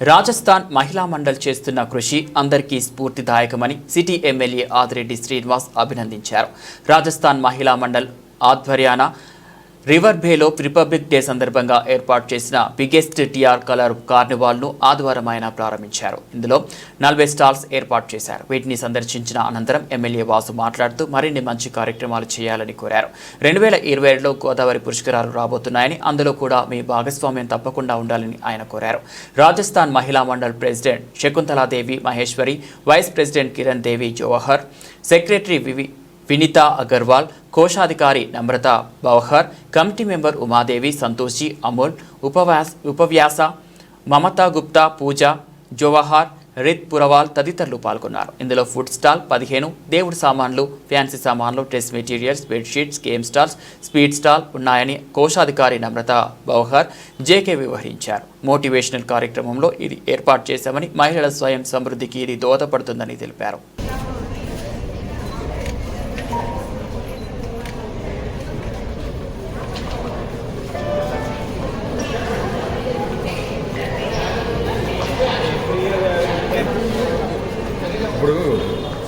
రాజస్థాన్ మహిళా మండల్ చేస్తున్న కృషి అందరికీ స్ఫూర్తిదాయకమని సిటీ ఎమ్మెల్యే ఆదిరెడ్డి శ్రీనివాస్ అభినందించారు. రాజస్థాన్ మహిళా మండల్ ఆధ్వర్యాన రివర్ బేలో రిపబ్లిక్ డే సందర్భంగా ఏర్పాటు చేసిన బిగ్గెస్ట్ టిఆర్ కలర్ కార్నివాల్ను ఆదివారం ఆయన ప్రారంభించారు. ఇందులో నలభై స్టాల్స్ ఏర్పాటు చేశారు. వీటిని సందర్శించిన అనంతరం ఎమ్మెల్యే వాసు మాట్లాడుతూ మరిన్ని మంచి కార్యక్రమాలు చేయాలని కోరారు. రెండు వేల ఇరవై ఏడులో గోదావరి పురస్కారాలు రాబోతున్నాయని అందులో కూడా మీ భాగస్వామ్యం తప్పకుండా ఉండాలని ఆయన కోరారు. Rajasthan Mahila Mandal president Shakuntaladevi Maheshwari vice president Kiran Devi Jawahar secretary వివి వినీత అగర్వాల్ కోశాధికారి నమ్రత బవహర్ కమిటీ మెంబర్ ఉమాదేవి సంతోషి అమోల్ ఉపవ్యాస ఉపవ్యాస మమతా గుప్తా పూజ జోవహార్ రిత్ పురవాల్ తదితరులు పాల్గొన్నారు. ఇందులో ఫుడ్ స్టాల్ పదిహేను దేవుడి సామాన్లు ఫ్యాన్సీ సామాన్లు dress materials bedsheets game stalls speed stall ఉన్నాయని కోశాధికారి నమ్రత బౌహర్ జేకే వివరించారు మోటివేషనల్ కార్యక్రమంలో ఇది ఏర్పాటు చేశామని మహిళల స్వయం సమృద్ధికి ఇది దోహదపడుతుందని తెలిపారు.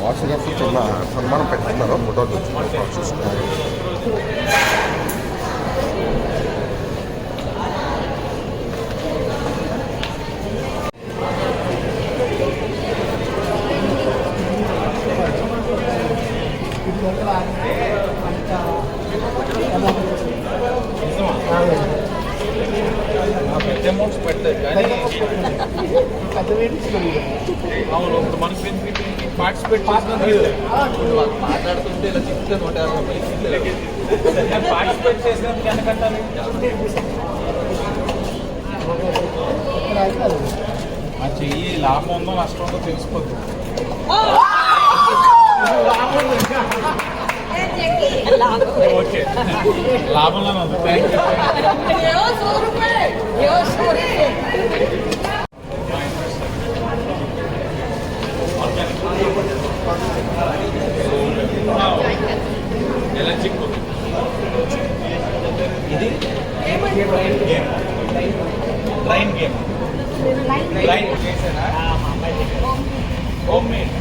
వాట్సాప్ చిన్న సన్మానం పెట్టుకున్నారు ఫోటో చూస్తున్నారు అమౌంట్స్ పెడతాయి కానీ అవును ఇప్పుడు మనకి బెనిఫిట్ పార్టిసిపేట్ మాట్లాడుతుంటే ఇలా చెప్తే నూట యాభై రూపాయలు పార్టిసిపేట్ చేసినందుకు ఎంత కట్టాలి? ఆ చెయ్యి లాభం ఉందో నష్టం ఉందో తెలిసిపోతుంది ఓకే. లాభంలోనే ఉంది. థ్యాంక్ యూ ఎలా చిక్కు ఇది గేమ్ ట్రైన్ గేమ్ ట్రైన్ చేసేనా హోమ్ మేడ్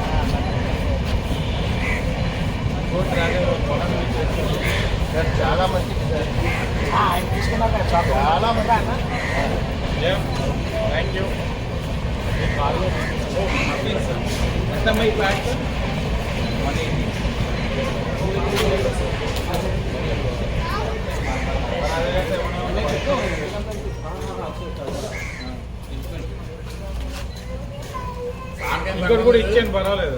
చాలా మంచిది సార్ చాలా మంది థ్యాంక్ యూ ఎంత మై ప్యాక్ మనీ ఇంకోటి కూడా ఇచ్చాను పర్వాలేదు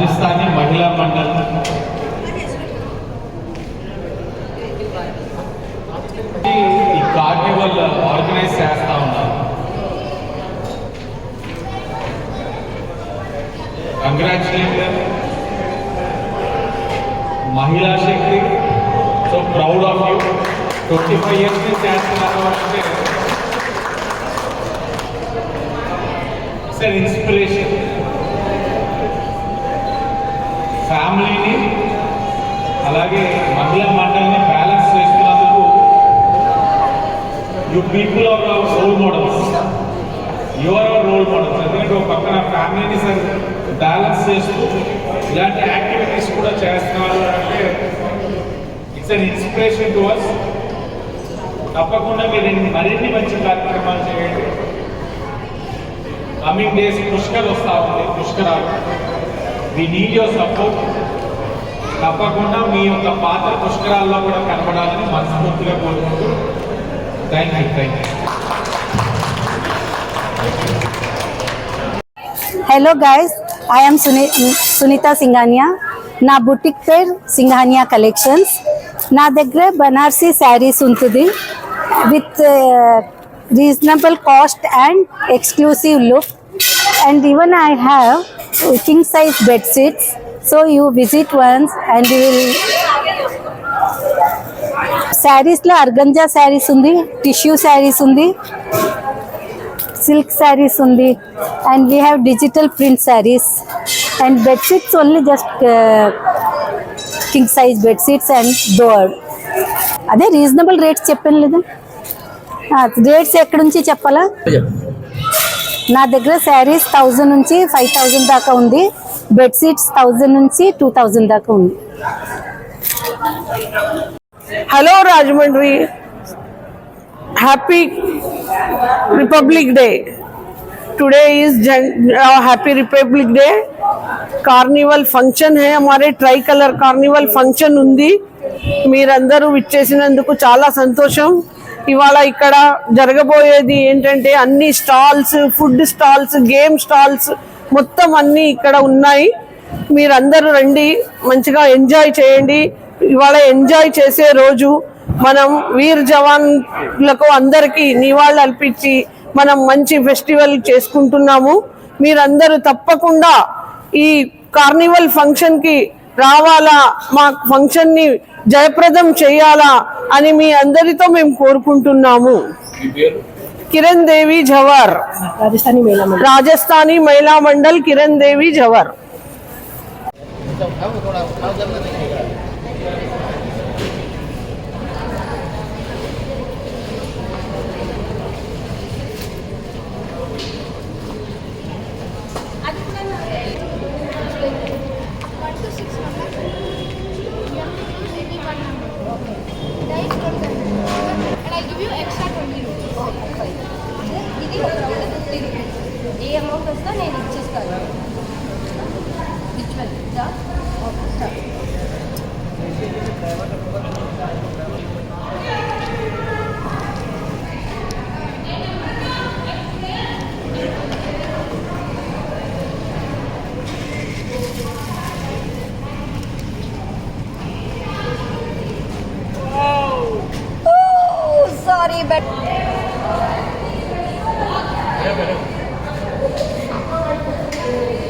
రాజస్థానీ మహిళా మండల్ ఈ కార్నివల్ ఆర్గనైజ్ చేస్తా ఉన్నారు. Congratulate Mahila Shakti. So proud of you twenty five years నుంచి చేస్తున్నారు అంటే ఇట్స్ అన్ ఇన్స్పిరేషన్ ఫ్యామిలీని అలాగే మహిళా మండలిని బ్యాలెన్స్ చేస్తున్నందుకు you people are role models your our role models ఎందుకంటే ఒక పక్కన ఫ్యామిలీని సార్ బ్యాలెన్స్ చేస్తూ ఇలాంటి యాక్టివిటీస్ కూడా చేస్తున్నారు అంటే it's an inspiration to us తప్పకుండా మీరు మరిన్ని మంచి కార్యక్రమాలు చేయండి. కమింగ్ డేస్ పుష్కర్ వస్తా ఉంది పుష్కరాలు. మీ నీడ్ యువర్ సపోర్ట్ తప్పకుండా మీ యొక్క పాత్ర పుష్కరాల్లో కూడా కనపడాలని మనస్ఫూర్తిగా కోరుకుంటూ thank you thank you hello guys I am Suni Sunita Singhania నా బుటిక్ పేరు సింఘానియా కలెక్షన్స్ నా దగ్గర బనారసీ శారీస్ ఉంటుంది with reasonable cost and exclusive look and even I have king size bedsheets so you visit once and you will శారీస్లో organza saris ఉంది tissue saris ఉంది silk saris ఉంది. And we have digital print saris. And bedsheets only just king size bedsheets and door అదే reasonable rates చెప్పాను లేదా? Rates ఎక్కడి నుంచి చెప్పాలా? నా దగ్గర శారీస్ థౌజండ్ నుంచి ఫైవ్ థౌజండ్ దాకా ఉంది. బెడ్షీట్స్ థౌజండ్ నుంచి టూ థౌజండ్ దాకా ఉంది. Hello Rajahmundry happy republic day today is Jan- uh, Happy carnival function హే హమారే ట్రై కలర్ కార్నివల్ ఫంక్షన్ ఉంది మీరందరూ విచ్చేసినందుకు చాలా సంతోషం. ఇవాళ ఇక్కడ జరగబోయేది ఏంటంటే అన్ని stalls food stalls game stalls మొత్తం అన్నీ ఇక్కడ ఉన్నాయి. మీరందరూ రండి మంచిగా ఎంజాయ్ చేయండి. ఇవాళ ఎంజాయ్ చేసే రోజు మనం వీర్ జవాన్లకు అందరికీ నివాళులు అర్పించి మనం మంచి ఫెస్టివల్ చేసుకుంటున్నాము. మీరందరూ తప్పకుండా ఈ కార్నివల్ ఫంక్షన్కి రావాలా మా ఫంక్షన్ని జయప్రదం చేయాలా అని మీ అందరితో మేము కోరుకుంటున్నాము. కిరణ్ దేవి జవర్. రాజస్థానీ మహిళా మండల్ కిరణ్ దేవి జవర్. Thank you.